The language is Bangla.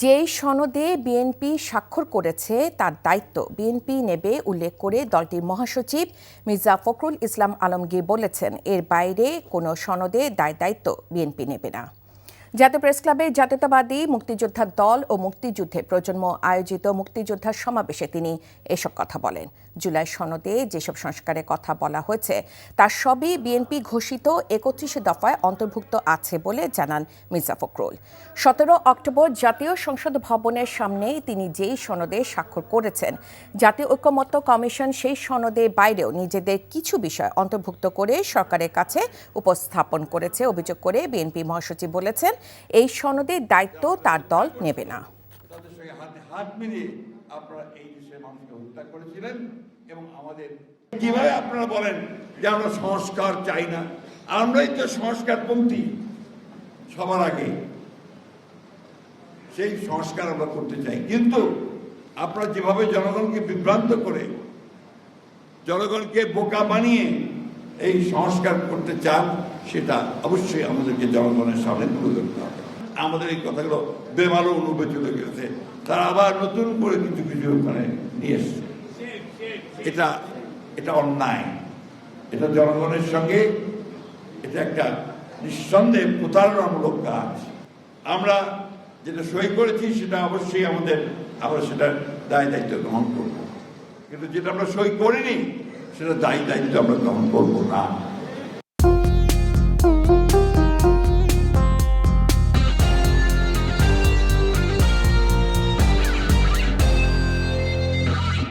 যেই সনদে বিএনপি স্বাক্ষর করেছে, তার দায়িত্ব বিএনপি নেবে উল্লেখ করে দলটির মহাসচিব মির্জা ফখরুল ইসলাম আলমগীর বলেছেন, এর বাইরে কোনো সনদে দায় দায়িত্ব বিএনপি নেবে না। জাতীয় প্রেস ক্লাবে জাতীয়তাবাদী মুক্তিযোদ্ধার দল ও মুক্তিযুদ্ধে প্রজন্ম আয়োজিত মুক্তিযোদ্ধার সমাবেশে তিনি এসব কথা বলেন। জুলাই সনদে যেসব সংস্কারের কথা বলা হয়েছে তার সবই বিএনপি ঘোষিত একত্রিশে দফায় অন্তর্ভুক্ত আছে বলে জানান মির্জা ফখরুল। সতেরো অক্টোবর জাতীয় সংসদ ভবনের সামনে তিনি যেই সনদে স্বাক্ষর করেছেন, জাতীয় ঐক্যমত্য কমিশন সেই সনদের বাইরেও নিজেদের কিছু বিষয় অন্তর্ভুক্ত করে সরকারের কাছে উপস্থাপন করেছে। অভিযোগ করে বিএনপি মহাসচিব বলেছেন এই সনদের দায়িত্ব তার দল নেবে না। কীভাবে আপনারা বলেন যে আমরা সংস্কার চাই না? আমরাই তো সংস্কারপন্থী সবার আগে। সেই সংস্কার আমরা করতে চাই। কিন্তু আপনারা যেভাবে জনগণকে বিভ্রান্ত করে, জনগণকে বোকা বানিয়ে এই সংস্কার করতে চান, সেটা অবশ্যই আমাদেরকে জনগণের সামনে তুলে ধরতে হবে। আমাদের এই কথাগুলো বেমালো অনুভবে চলে গেছে তারা আবার নতুন করে কিছু কিছু ওখানে নিয়ে এসছে। এটা এটা অন্যায়। এটা জনগণের সঙ্গে, এটা একটা নিঃসন্দেহে প্রতারণামূলক কাজ। আমরা যেটা সই করেছি, সেটা অবশ্যই আমাদের, আমরা সেটা দায় দায়িত্ব গ্রহণ করব। কিন্তু যেটা আমরা সই করিনি সেটা দায়ী দায়িত্ব আমরা গ্রহণ করব না।